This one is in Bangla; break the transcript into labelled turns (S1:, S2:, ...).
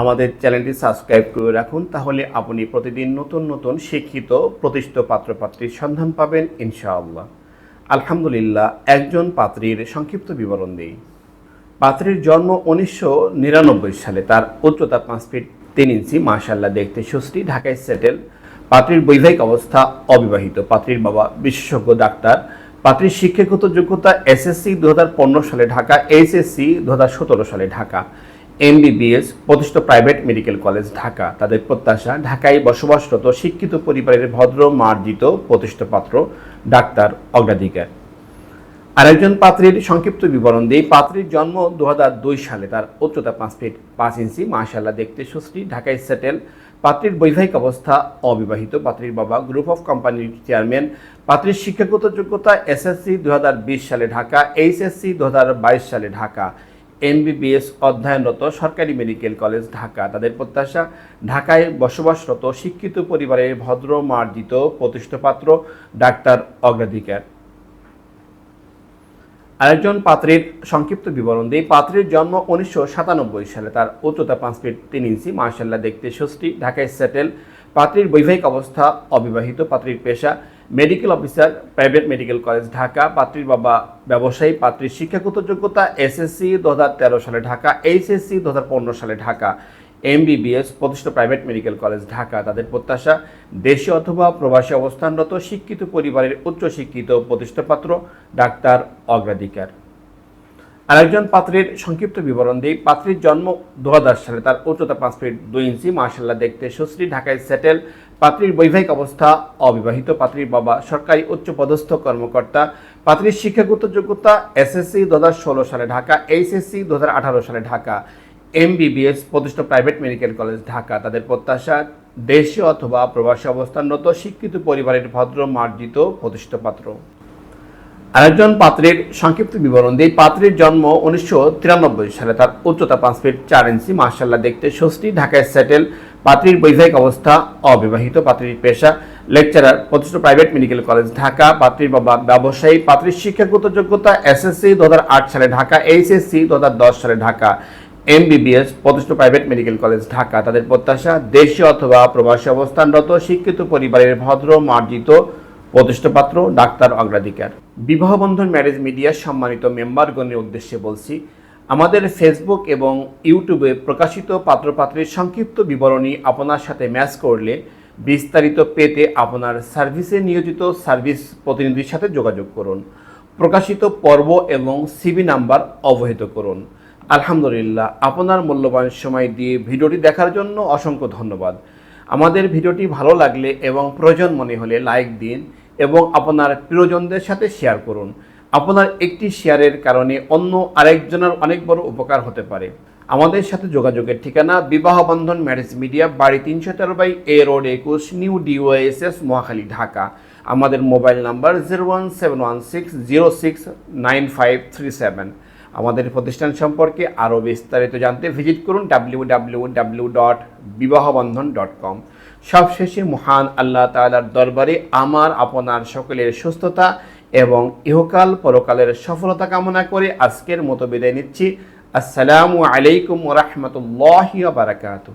S1: আমাদের চ্যানেলটি সাবস্ক্রাইব করে রাখুন, তাহলে আপনি প্রতিদিন নতুন নতুন শিক্ষিত, প্রতিষ্ঠিত পাত্রপাত্রীর সন্ধান পাবেন, ইনশাআল্লাহ। আলহামদুলিল্লাহ, একজন পাত্রীর সংক্ষিপ্ত বিবরণ দিই। পাত্রীর জন্ম উনিশশো নিরানব্বই সালে, তার উচ্চতা পাঁচ ফিট তিন ইঞ্চি মাশাল্লাহ দেখতে সুশ্রী ঢাকায় সেটেল। পাত্রীর বৈবাহিক অবস্থা অবিবাহিত, পাত্রীর বাবা বিশেষজ্ঞ ডাক্তার। পাত্রীর শিক্ষাগত যোগ্যতা এসএসসি দু হাজার পনেরো সালে ঢাকা, এইচএসসি দু হাজার সতেরো সালে ঢাকা। এমবিবিএস প্রতিষ্ঠিত প্রাইভেট মেডিকেল কলেজ ঢাকা। তাদের প্রত্যাশা, ঢাকায় বসবাসরত, শিক্ষিত পরিবারের ভদ্র, মার্জিত, প্রতিষ্ঠিত পাত্র, ডাক্তার, অগ্রাধিকার। আরেকজন পাত্রীর সংক্ষিপ্ত বিবরণ দিয়ে পাত্রীর জন্ম দুহাজার দুই সালে। তার উচ্চতা পাঁচ ফিট পাঁচ ইঞ্চি। মাশাল্লাহ দেখতে সুশ্রী ঢাকায় সেটেল। পাত্রীর বৈবাহিক অবস্থা অবিবাহিত। পাত্রীর বাবা গ্রুপ অফ কোম্পানির চেয়ারম্যান। পাত্রীর শিক্ষাগত যোগ্যতা এসএসসি দু হাজার বিশ সালে ঢাকা, এইচএসসি দু হাজার বাইশ সালে ঢাকা। এমবিবিএস অধ্যয়নরত সরকারি মেডিকেল কলেজ ঢাকা। তাদের প্রত্যাশা, ঢাকায় বসবাসরত শিক্ষিত পরিবারের ভদ্র, মার্জিত প্রতিষ্ঠিত পাত্র ডাক্তার অগ্রাধিকার। আরেকজন পাত্রীর সংক্ষিপ্ত বিবরণ দিই। পাত্রীর জন্ম উনিশশো সাতানব্বই সালে। তার উচ্চতা পাঁচ ফিট তিন ইঞ্চি। মার্শাল্লাহ দেখতে ষষ্ঠী ঢাকায় সেটেল। পাত্রীর বৈবাহিক অবস্থা অবিবাহিত। পাত্রীর পেশা medical officer, private medical college, Dhaka, পাত্রীর বাবা, ব্যবসায়ী, পাত্রীর শিক্ষাগত যোগ্যতা এসএসসি দুহাজার তেরো সালে ঢাকা এইচএসসি দু হাজার পনেরো সালে ঢাকা এমবিবিএস প্রতিষ্ঠিত প্রাইভেট মেডিকেল কলেজ, ঢাকা। তাদের প্রত্যাশা দেশে অথবা প্রবাসী অবস্থানরত, শিক্ষিত পরিবারের উচ্চশিক্ষিত প্রতিষ্ঠিত পাত্র, ডাক্তার অগ্রাধিকার। আরেকজন পাত্রীর সংক্ষিপ্ত বিবরণ দিই। পাত্রীর জন্ম দু সালে, তার উচ্চতা পাঁচ ফিট দুই ইঞ্চি মার্শাল্লাহ দেখতে সুশ্রী, ঢাকায় সেটেল পাত্রীর বৈবাহিক অবস্থা, অবিবাহিত পাত্রীর বাবা, সরকারি উচ্চ পদস্থ কর্মকর্তা, পাত্রীর শিক্ষাগত যোগ্যতা এসএসসি দু হাজার ষোলো সালে ঢাকা এইচএসসি দু হাজার আঠারো সালে ঢাকা এমবিবিএস প্রতিষ্ঠিত প্রাইভেট মেডিকেল কলেজ ঢাকা। তাদের প্রত্যাশা দেশে অথবা প্রবাসী অবস্থানরত, শিক্ষিত পরিবারের ভদ্র, মার্জিত, প্রতিষ্ঠিত পাত্র। আরেকজন পাত্রের সংক্ষিপ্ত বিবরণ দিয়ে পাত্রের জন্ম উনিশশো তিরানব্বই সালে। তার উচ্চতা পাঁচ ফিট চার ইঞ্চি মার্শাল্লাহ দেখতে ষষ্ঠী ঢাকায় সেটেল। পাত্রীর বৈবাহিক অবস্থা অবিবাহিত। পাত্রীর পেশা লেকচারার, প্রতিষ্ঠিত প্রাইভেট মেডিকেল কলেজ ঢাকা। পাত্রীর বাবা ব্যবসায়ী। পাত্রীর শিক্ষাগত যোগ্যতা এসএসসি দু হাজার আট সালে ঢাকা, এইচএসসি দু হাজার দশ সালে ঢাকা। এমবিবিএস, প্রতিষ্ঠিত প্রাইভেট মেডিকেল কলেজ ঢাকা। তাদের প্রত্যাশা দেশে অথবা প্রবাসী অবস্থানরত, শিক্ষিত পরিবারের ভদ্র, মার্জিত প্রতিষ্ঠাপাত্র ডাক্তার অগ্রাধিকার। বিবাহ বন্ধন ম্যারেজ মিডিয়ার সম্মানিত মেম্বারগণের উদ্দেশ্যে বলছি, আমাদের ফেসবুক এবং ইউটিউবে প্রকাশিত পাত্রপাত্রের সংক্ষিপ্ত বিবরণী আপনার সাথে ম্যাচ করলে বিস্তারিত পেতে আপনার সার্ভিসে নিয়োজিত সার্ভিস প্রতিনিধির সাথে যোগাযোগ করুন। প্রকাশিত পর্ব এবং সিবি নাম্বার অবহিত করুন। আলহামদুলিল্লাহ, আপনার মূল্যবান সময় দিয়ে ভিডিওটি দেখার জন্য অসংখ্য ধন্যবাদ। আমাদের ভিডিওটি ভালো লাগলে এবং প্রয়োজন মনে হলে লাইক দিন এবং আপনার প্রিয়জনদের সাথে শেয়ার করুন। আপনার একটি শেয়ারের কারণে অন্য আরেকজনের অনেক বড় উপকার হতে পারে। আমাদের সাথে যোগাযোগের ঠিকানা বিবাহ বন্ধন ম্যারেজ মিডিয়া, বাড়ি তিনশো তেরো বাই এ রোড একুশ নিউ ডিওএসএস মহাখালী, ঢাকা। আমাদের mobile number zero one seven one six zero six nine five three seven আমাদের প্রতিষ্ঠান সম্পর্কে আরও বিস্তারিত জানতে ভিজিট করুন W W W dot Bibahabandhan dot com সবশেষে মহান আল্লাহ তালার দরবারে আমার, আপনার সকলের সুস্থতা এবং ইহকাল পরকালের সফলতা কামনা করে আজকের মতো বিদায় নিচ্ছি। আসসালামু আলাইকুম রহমতুল্লাহ বারাকাতু